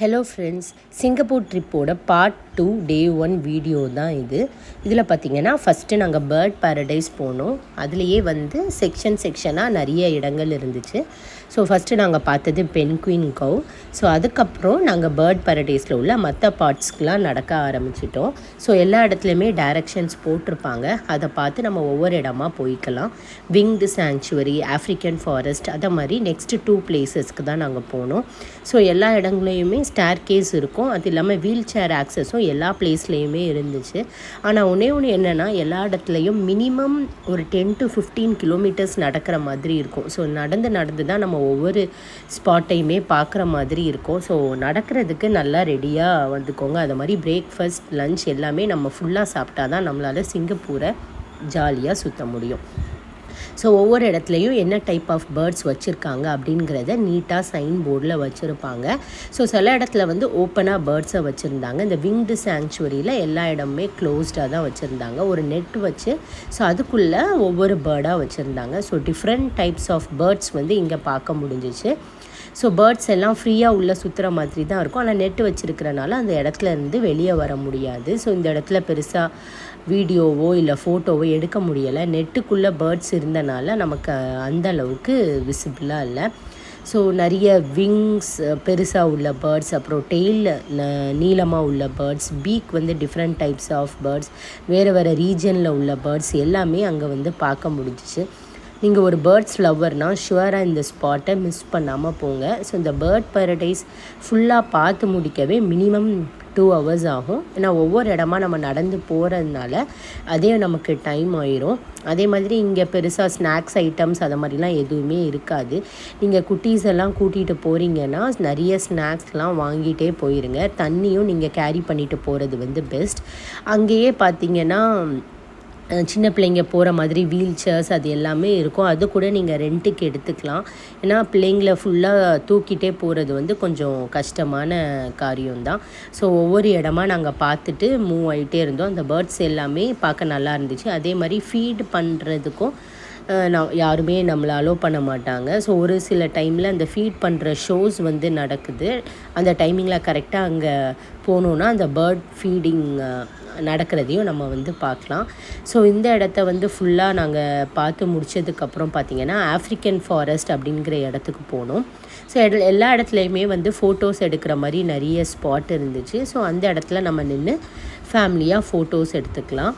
Hello friends Singapore ட்ரிப்போட part two day one video தான் இது. இதில் பார்த்தீங்கன்னா ஃபஸ்ட்டு நாங்கள் பேர்ட் பேரடைஸ் போனோம். அதுலேயே வந்து செக்ஷன் செக்ஷனாக நிறைய இடங்கள் இருந்துச்சு. ஸோ ஃபஸ்ட்டு நாங்கள் பார்த்தது பென்குயின் கவ் ஸோ அதுக்கப்புறம் நாங்கள் பேர்ட் பாரடைஸில் உள்ள மற்ற பார்ட்ஸ்க்கெலாம் நடக்க ஆரம்பிச்சிட்டோம். ஸோ எல்லா இடத்துலையுமே டைரக்ஷன்ஸ் போட்டிருப்பாங்க. அதை பார்த்து நம்ம ஒவ்வொரு இடமா போய்க்கலாம். விங்டு சாங்சுவரி ஆஃப்ரிக்கன் ஃபாரஸ்ட் அதை மாதிரி நெக்ஸ்ட்டு டூ பிளேசஸ்க்கு தான் நாங்கள் போனோம். ஸோ எல்லா இடங்களையுமே ஸ்டேர் கேஸ் இருக்கும். அது இல்லாமல் வீல் சேர் ஆக்சஸும் எல்லா பிளேஸ்லேயுமே இருந்துச்சு. ஆனால் ஒன்றே ஒன்று என்னென்னா எல்லா இடத்துலையும் மினிமம் ஒரு டென் டு ஃபிஃப்டீன் கிலோமீட்டர்ஸ் நடக்கிற மாதிரி இருக்கும். ஸோ நடந்து நடந்து தான் நம்ம ஒவ்வொரு ஸ்பாட்டையுமே பார்க்குற மாதிரி இருக்கும். ஸோ நடக்கிறதுக்கு நல்லா ரெடியாக வந்துக்கோங்க. அது மாதிரி பிரேக்ஃபாஸ்ட் லஞ்ச் எல்லாமே நம்ம ஃபுல்லாக சாப்பிட்டா தான் நம்மளால் சிங்கப்பூரை ஜாலியாக சுற்ற முடியும். ஸோ ஒவ்வொரு இடத்துலையும் என்ன டைப் ஆஃப் பேர்ட்ஸ் வச்சுருக்காங்க அப்படிங்கிறத நீட்டாக சைன் போர்டில் வச்சுருப்பாங்க. ஸோ சில இடத்துல வந்து ஓப்பனாக பேர்ட்ஸை வச்சுருந்தாங்க. இந்த விங்டு சாங்சுவரியில் எல்லா இடமுமே க்ளோஸ்டாக தான் வச்சுருந்தாங்க. ஒரு நெட் வச்சு ஸோ அதுக்குள்ளே ஒவ்வொரு பேர்டாக வச்சுருந்தாங்க. So different types of birds வந்து இங்கே பார்க்க முடிஞ்சிச்சு. ஸோ பேர்ட்ஸ் எல்லாம் ஃப்ரீயாக உள்ளே சுற்றுற மாதிரி தான் இருக்கும். ஆனால் நெட்டு வச்சுருக்கிறனால அந்த இடத்துல இருந்து வெளியே வர முடியாது. ஸோ இந்த இடத்துல பெருசாக வீடியோவோ இல்லை ஃபோட்டோவோ எடுக்க முடியலை. நெட்டுக்குள்ளே பேர்ட்ஸ் இருந்தனால நமக்கு அந்த அளவுக்கு விசிபிளாக இல்லை. ஸோ நிறைய விங்ஸ் பெருசாக உள்ள பேர்ட்ஸ் அப்புறம் டெய்லில் நீளமாக உள்ள பேர்ட்ஸ் பீக் வந்து டிஃப்ரெண்ட் டைப்ஸ் ஆஃப் பேர்ட்ஸ் வேறு வேறு ரீஜனில் உள்ள பேர்ட்ஸ் எல்லாமே அங்கே வந்து பார்க்க முடிஞ்சிச்சு. நீங்கள் ஒரு பேர்ட்ஸ் லவ்வர்னால் ஷுவராக இந்த ஸ்பாட்டை மிஸ் பண்ணாமல் போங்க. ஸோ இந்த பேர்ட் பேரடைஸ் ஃபுல்லாக பார்த்து முடிக்கவே மினிமம் டூ ஹவர்ஸ் ஆகும். ஏன்னா ஒவ்வொரு இடமா நம்ம நடந்து போகிறதுனால அதே நமக்கு டைம் ஆயிரும். அதே மாதிரி இங்கே பெருசாக ஸ்நாக்ஸ் ஐட்டம்ஸ் அது மாதிரிலாம் எதுவுமே இருக்காது. நீங்கள் குட்டீஸ் எல்லாம் கூட்டிகிட்டு போகிறீங்கன்னா நிறைய ஸ்நாக்ஸ்லாம் வாங்கிட்டே போயிருங்க. தண்ணியும் நீங்கள் கேரி பண்ணிட்டு போகிறது வந்து பெஸ்ட் அங்கேயே பார்த்தீங்கன்னா சின்ன பிள்ளைங்க போகிற மாதிரி வீல் சேர்ஸ் அது எல்லாமே இருக்கும். அது கூட நீங்கள் ரெண்ட்டுக்கு எடுத்துக்கலாம். ஏன்னா பிள்ளைங்கள ஃபுல்லாக தூக்கிட்டே போகிறது வந்து கொஞ்சம் கஷ்டமான காரியம்தான். ஸோ ஒவ்வொரு இடமா நாங்கள் பார்த்துட்டு மூவ் ஆகிட்டே இருந்தோம். அந்த பேர்ட்ஸ் எல்லாமே பார்க்க நல்லா இருந்துச்சு. அதே மாதிரி ஃபீட் பண்ணுறதுக்கும் நான் யாருமே நம்மளை அலோவ் பண்ண மாட்டாங்க. ஸோ ஒரு சில டைமில் அந்த ஃபீட் பண்ணுற ஷோஸ் வந்து நடக்குது. அந்த டைமிங்கில் கரெக்டாக அங்கே போனோன்னா அந்த பேர்ட் ஃபீடிங் நடக்கிறதையும் நம்ம வந்து பார்க்கலாம். ஸோ இந்த இடத்த வந்து ஃபுல்லாக நாங்கள் பார்த்து முடிச்சதுக்கப்புறம் பார்த்திங்கன்னா ஆஃப்ரிக்கன் ஃபாரஸ்ட் அப்படிங்கிற இடத்துக்கு போனோம். ஸோ எல்லா இடத்துலையுமே வந்து ஃபோட்டோஸ் எடுக்கிற மாதிரி நிறைய ஸ்பாட் இருந்துச்சு. ஸோ அந்த இடத்துல நம்ம நின்று ஃபேமிலியாக ஃபோட்டோஸ் எடுத்துக்கலாம்.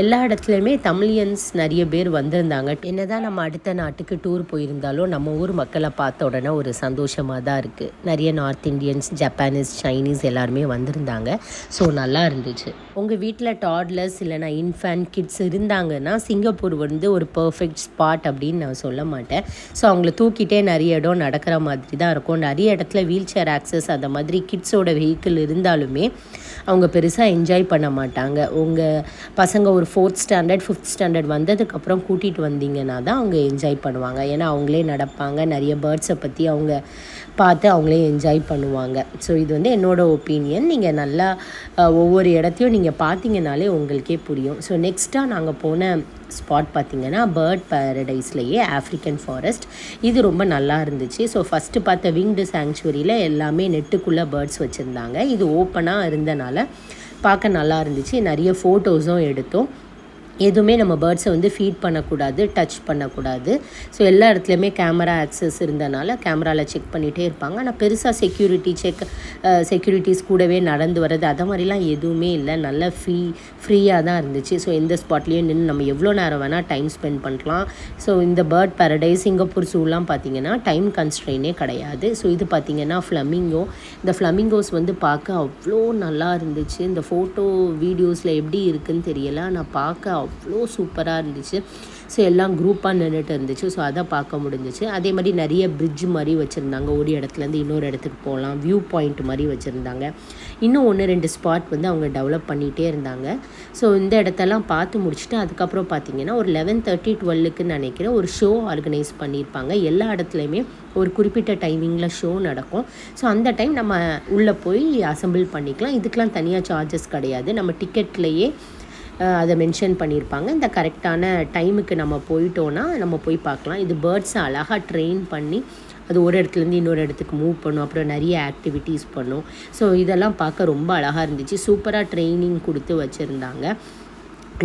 எல்லா இடத்துலையுமே தமிழியன்ஸ் நிறைய பேர் வந்திருந்தாங்க. என்னதான் நம்ம அடுத்த நாட்டுக்கு டூர் போயிருந்தாலும் நம்ம ஊர் மக்களை பார்த்த உடனே ஒரு சந்தோஷமாக தான் இருக்குது நிறைய நார்த் இந்தியன்ஸ் ஜப்பானீஸ் சைனீஸ் எல்லாருமே வந்திருந்தாங்க. ஸோ நல்லா இருந்துச்சு. உங்கள் வீட்டில் டாட்லர்ஸ் இல்லைனா இன்ஃபேன் கிட்ஸ் இருந்தாங்கன்னா சிங்கப்பூர் வந்து ஒரு பர்ஃபெக்ட் ஸ்பாட் அப்படின்னு நான் சொல்ல மாட்டேன். ஸோ அவங்கள தூக்கிட்டே நிறைய இடம் நடக்கிற மாதிரி தான் இருக்கும். நிறைய இடத்துல வீல் சேர் ஆக்சஸ் அந்த மாதிரி கிட்ஸோட வெஹிக்கிள் இருந்தாலுமே அவங்க பெருசாக என்ஜாய் பண்ண மாட்டாங்க. உங்கள் பசங்க ஒரு ஃபோர்த் ஸ்டாண்டர்ட் ஃபிஃப்த் ஸ்டாண்டர்ட் வந்ததுக்கப்புறம் கூட்டிகிட்டு வந்தீங்கன்னா தான் அவங்க என்ஜாய் பண்ணுவாங்க. ஏன்னா அவங்களே நடப்பாங்க. நிறைய பேர்ட்ஸை பற்றி அவங்க பார்த்து அவங்களே என்ஜாய் பண்ணுவாங்க. ஸோ இது வந்து என்னோடய ஒப்பீனியன் நீங்கள் நல்லா ஒவ்வொரு இடத்தையும் நீங்கள் பார்த்தீங்கனாலே உங்களுக்கே புரியும். ஸோ நெக்ஸ்ட்டாக நாங்கள் போன ஸ்பாட் பார்த்திங்கன்னா பேர்ட் பேரடைஸ்லேயே ஆஃப்ரிக்கன் ஃபாரஸ்ட் இது ரொம்ப நல்லா இருந்துச்சு. ஸோ ஃபஸ்ட்டு பார்த்த விங்டு சாங்சுவரியில் எல்லாமே நெட்டுக்குள்ளே பேர்ட்ஸ் வச்சுருந்தாங்க. இது ஓப்பனாக இருந்தனால பார்க்க நல்லா இருந்துச்சு. நிறைய ஃபோட்டோஸும் எடுத்தோம். எதுவுமே நம்ம பேர்ட்ஸை வந்து ஃபீட் பண்ணக்கூடாது டச் பண்ணக்கூடாது. ஸோ எல்லா இடத்துலையுமே கேமரா ஆக்சஸ் இருந்தனால கேமராவில் செக் பண்ணிகிட்டே இருப்பாங்க. ஆனால் பெருசாக செக்யூரிட்டி செக் செக்யூரிட்டிஸ் கூடவே நடந்து வர்றது அதை மாதிரிலாம் எதுவுமே இல்லை. நல்லா ஃப்ரீ ஃப்ரீயாக தான் இருந்துச்சு. ஸோ எந்த ஸ்பாட்லேயும் நின்று நம்ம எவ்வளோ நேரம் வேணால் டைம் ஸ்பெண்ட் பண்ணலாம். ஸோ இந்த பேர்ட் பேரடைஸ் சிங்கப்பூர் ஜூலாம் பார்த்திங்கன்னா டைம் கன்ஸ்ட்ரெயினே கிடையாது. ஸோ இது பார்த்திங்கன்னா ஃப்ளமிங்கோ இந்த ஃப்ளமிங்கோஸ் வந்து பார்க்க அவ்வளோ நல்லா இருந்துச்சு. இந்த ஃபோட்டோ வீடியோஸில் எப்படி இருக்குன்னு தெரியல. நான் பார்க்க அவ்வளோ சூப்பராக இருந்துச்சு. ஸோ எல்லாம் குரூப்பாக நின்றுட்டு இருந்துச்சு. ஸோ அதை பார்க்க முடிஞ்சிச்சு. அதே மாதிரி நிறைய பிரிட்ஜ் மாதிரி வச்சுருந்தாங்க. ஒரு இடத்துலேருந்து இன்னொரு இடத்துக்கு போகலாம். வியூ பாயிண்ட் மாதிரி வச்சுருந்தாங்க. இன்னும் ஒன்று ரெண்டு ஸ்பாட் வந்து அவங்க டெவலப் பண்ணிகிட்டே இருந்தாங்க. ஸோ இந்த இடத்தெல்லாம் பார்த்து முடிச்சுட்டு அதுக்கப்புறம் பார்த்தீங்கன்னா ஒரு லெவன் தேர்ட்டி டுவெல்லுக்கு நினைக்கிறேன் ஒரு ஷோ ஆர்கனைஸ் பண்ணியிருப்பாங்க. எல்லா இடத்துலையுமே ஒரு குறிப்பிட்ட டைமிங்கில் ஷோ நடக்கும். ஸோ அந்த டைம் நம்ம உள்ளே போய் அசம்பிள் பண்ணிக்கலாம். இதுக்கெலாம் தனியாக சார்ஜஸ் கிடையாது. நம்ம டிக்கெட்லேயே அதை மென்ஷன் பண்ணியிருப்பாங்க இந்த கரெக்டான டைமுக்கு நம்ம போயிட்டோன்னா நம்ம போய் பார்க்கலாம். இது பேர்ட்ஸை அழகாக ட்ரெயின் பண்ணி அது ஒரு இடத்துலேருந்து இன்னொரு இடத்துக்கு மூவ் பண்ணும். அப்புறம் நிறைய ஆக்டிவிட்டீஸ் பண்ணும். ஸோ இதெல்லாம் பார்க்க ரொம்ப அழகாக இருந்துச்சு. சூப்பராக ட்ரைனிங் கொடுத்து வச்சுருந்தாங்க.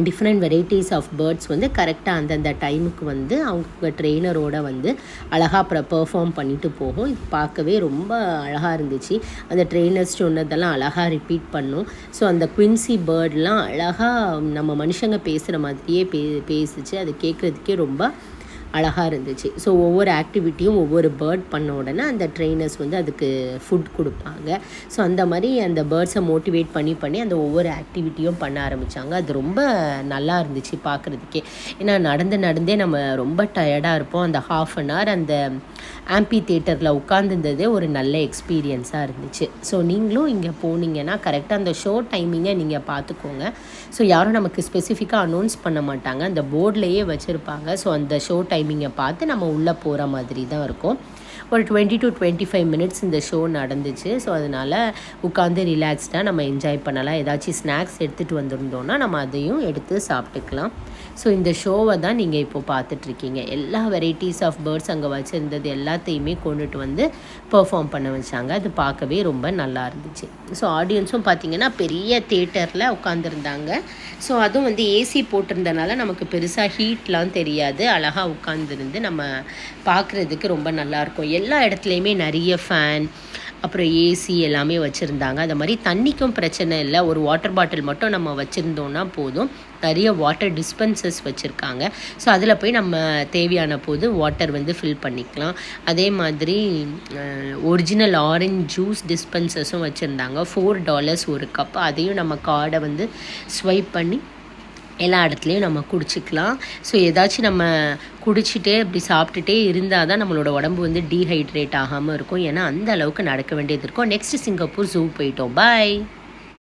டிஃப்ரெண்ட் வெரைட்டிஸ் ஆஃப் பேர்ட்ஸ் வந்து கரெக்டாக அந்தந்த டைமுக்கு வந்து அவங்க ட்ரெயினரோட வந்து அழகாக அப்புறம் பெர்ஃபார்ம் பண்ணிட்டு போகும். இது பார்க்கவே ரொம்ப அழகாக இருந்துச்சு. அந்த ட்ரெயினர்ஸ் சொன்னதெல்லாம் அழகாக ரிப்பீட் பண்ணும். ஸோ அந்த குவின்சி பேர்ட்லாம் அழகாக நம்ம மனுஷங்க பேசுகிற மாதிரியே பே பேசிச்சு. அது கேட்குறதுக்கே ரொம்ப அழகாக இருந்துச்சு. ஸோ ஒவ்வொரு ஆக்டிவிட்டியும் ஒவ்வொரு பேர்ட் பண்ண உடனே அந்த ட்ரெயினர்ஸ் வந்து அதுக்கு ஃபுட் கொடுப்பாங்க. ஸோ அந்த மாதிரி அந்த பேர்ட்ஸை மோட்டிவேட் பண்ணி பண்ணி அந்த ஒவ்வொரு ஆக்டிவிட்டியும் பண்ண ஆரம்பித்தாங்க அது ரொம்ப நல்லா இருந்துச்சு பார்க்குறதுக்கே ஏன்னா நடந்து நடந்தே நம்ம ரொம்ப டயர்டாக இருப்போம். அந்த ஹாஃப் அன் ஹவர் அந்த ஆம்பி தேட்டரில் உட்காந்துருந்ததே ஒரு நல்ல எக்ஸ்பீரியன்ஸாக இருந்துச்சு. ஸோ நீங்களும் இங்கே போனீங்கன்னா கரெக்டாக அந்த ஷோ டைமிங்கை நீங்கள் பார்த்துக்கோங்க. ஸோ யாரும் நமக்கு ஸ்பெசிஃபிக்காக அனௌன்ஸ் பண்ண மாட்டாங்க. அந்த போர்ட்லேயே வச்சுருப்பாங்க. ஸோ அந்த ஷோ டைமிங்கை பார்த்து நம்ம உள்ளே போகிற மாதிரி தான் இருக்கும். ஒரு twenty to twenty five minutes இந்த ஷோ நடந்துச்சு. ஸோ அதனால் உட்காந்து ரிலாக்ஸ்டாக நம்ம என்ஜாய் பண்ணலாம். ஏதாச்சும் ஸ்நாக்ஸ் எடுத்துகிட்டு வந்திருந்தோன்னா நம்ம அதையும் எடுத்து சாப்பிட்டுக்கலாம். ஸோ இந்த ஷோவை தான் நீங்கள் இப்போ பார்த்துட்ருக்கீங்க. எல்லா வெரைட்டிஸ் ஆஃப் பேர்ட்ஸ் அங்கே வச்சுருந்தது எல்லாத்தையுமே கொண்டுட்டு வந்து பெர்ஃபார்ம் பண்ண வச்சாங்க. அது பார்க்கவே ரொம்ப நல்லா இருந்துச்சு. ஸோ ஆடியன்ஸும் பார்த்திங்கன்னா பெரிய தேட்டரில் உட்காந்துருந்தாங்க ஸோ அதுவும் வந்து ஏசி போட்டிருந்தனால நமக்கு பெருசாக ஹீட்லாம் தெரியாது. அழகாக உட்காந்துருந்து நம்ம பார்க்குறதுக்கு ரொம்ப நல்லாயிருக்கும் எல்லா இடத்துலையுமே நிறைய ஃபேன் அப்புறம் ஏசி எல்லாமே வச்சுருந்தாங்க. அந்த மாதிரி தண்ணிக்கும் பிரச்சனை இல்லை. ஒரு வாட்டர் பாட்டில் மட்டும் நம்ம வச்சுருந்தோன்னா போதும். நிறைய வாட்டர் டிஸ்பென்சர்ஸ் வச்சுருக்காங்க. ஸோ அதில் போய் நம்ம தேவையான போது வாட்டர் வந்து ஃபில் பண்ணிக்கலாம். அதே மாதிரி ஒரிஜினல் ஆரஞ்ச் ஜூஸ் டிஸ்பென்சர்ஸும் வச்சுருந்தாங்க. ஃபோர் டாலர்ஸ் ஒரு கப் அதையும் நம்ம கார்டை வந்து ஸ்வைப் பண்ணி எல்லா இடத்துலையும் நம்ம குடிச்சிக்கலாம். ஸோ ஏதாச்சும் நம்ம குடிச்சிட்டே இப்படி சாப்பிட்டுட்டே இருந்தால் தான் நம்மளோட உடம்பு வந்து டீஹைட்ரேட் ஆகாமல் இருக்கும். ஏன்னா அந்த அளவுக்கு நடக்க வேண்டியது இருக்கும். நெக்ஸ்ட் சிங்கப்பூர் ஜூ போயிட்டோம். பாய்